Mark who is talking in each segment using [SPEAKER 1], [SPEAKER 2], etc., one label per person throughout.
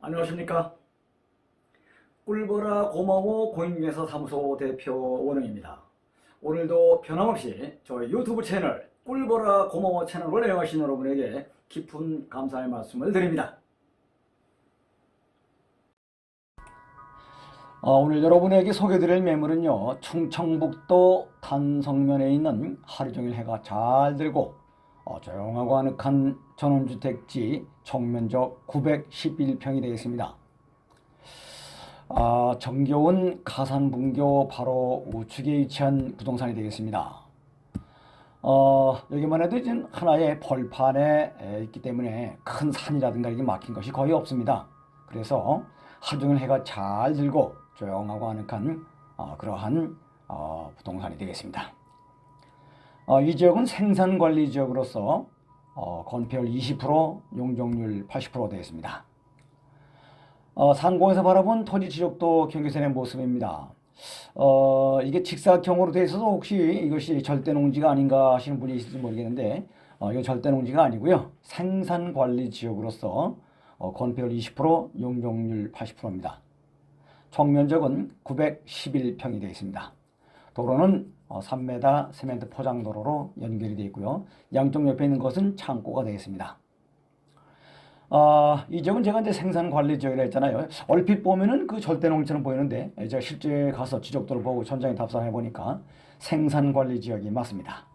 [SPEAKER 1] 안녕하십니까? 꿀보라 고마워 공인중개사 사무소 대표 원웅입니다. 오늘도 변함없이 저희 유튜브 채널 꿀보라 고마워 채널을 애용하신 여러분에게 깊은 감사의 말씀을 드립니다. 어, 오늘 여러분에게 소개드릴 매물은요 충청북도 단성면에 있는 하루종일 해가 잘 들고 어, 조용하고 아늑한 전원주택지 총면적 911평이 되겠습니다. 아, 정겨운 가산 분교 바로 우측에 위치한 부동산이 되겠습니다. 어, 여기만 해도 지금 하나의 벌판에 에, 있기 때문에 큰 산이라든가 이게 막힌 것이 거의 없습니다. 그래서 하루 종일 해가 잘 들고 조용하고 아늑한 어, 그러한 어, 부동산이 되겠습니다. 어, 이 지역은 생산관리 지역으로서 어, 건폐율 20%, 용적률 80% 되겠습니다. 어, 상공에서 바라본 토지 지적도 경계선의 모습입니다. 어, 이게 직사각형으로 되어 있어서 혹시 이것이 절대농지가 아닌가 하시는 분이 있을지 모르겠는데 어, 이건 절대농지가 아니고요. 생산관리 지역으로서 어, 건폐율 20%, 용적률 80%입니다. 총면적은 911평이 되어 있습니다. 도로는 어, 3m 세멘트 포장 도로로 연결이 되어 있고요. 양쪽 옆에 있는 것은 창고가 되겠습니다. 어, 이 지역은 제가 이제 생산 관리 지역이라 했잖아요. 얼핏 보면은 그 절대농지처럼 보이는데 제가 실제 가서 지적도를 보고 현장에 답사해 보니까 생산 관리 지역이 맞습니다.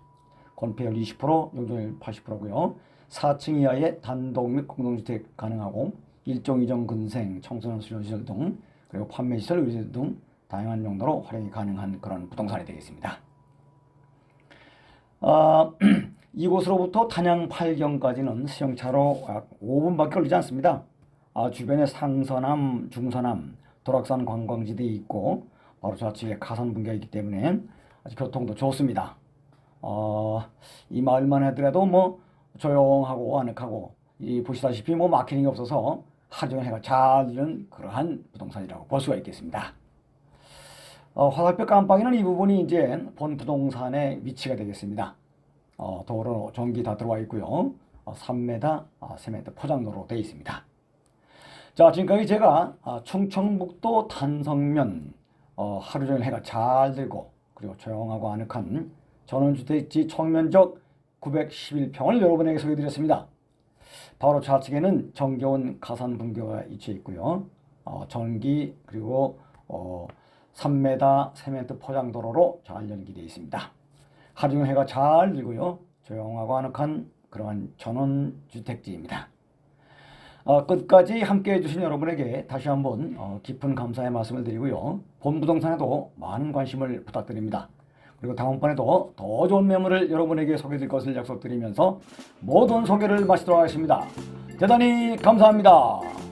[SPEAKER 1] 건폐율 20%, 용적률 80%고요. 4층 이하의 단독 및 공동주택 가능하고 일종 이종 근생, 청소년 수련시설 등 그리고 판매시설, 의료시설 등 다양한 용도로 활용이 가능한 그런 부동산이 되겠습니다. 어, 이곳으로부터 단양 8경까지는 수영차로 약 5분밖에 걸리지 않습니다. 아, 주변에 상서남, 중서남, 도락산 관광지대에 있고 바로 좌측에 가산 분교가 있기 때문에 아주 교통도 좋습니다. 어, 이 마을만 하더라도 뭐 조용하고 아늑하고 이 보시다시피 뭐게 없어서 하루 종일 해가 잘 드는 그러한 부동산이라고 볼 수가 있겠습니다. 어, 화살표 깜빡이는 이 부분이 이제 본 부동산의 위치가 되겠습니다. 어, 도로 전기 다 들어와 있고요. 어, 3m, 어, 세메트 포장도로 되어 있습니다. 자, 지금까지 제가 아, 충청북도 단성면 어, 하루 종일 해가 잘 들고 그리고 조용하고 아늑한 전원주택지 총면적 911평을 여러분에게 소개해드렸습니다. 바로 좌측에는 정겨운 가산 분교가 위치해 있고요. 어, 전기 그리고 어, 3m 세멘트 포장도로로 잘 연기되어 있습니다. 하루 종일 해가 잘 들고요. 조용하고 아늑한 그러한 전원주택지입니다. 어, 끝까지 함께 해 주신 여러분에게 다시 한번 어, 깊은 감사의 말씀을 드리고요. 본부동산에도 많은 관심을 부탁드립니다. 그리고 다음번에도 더 좋은 매물을 여러분에게 소개드릴 것을 약속드리면서 모든 소개를 마치도록 하겠습니다. 대단히 감사합니다.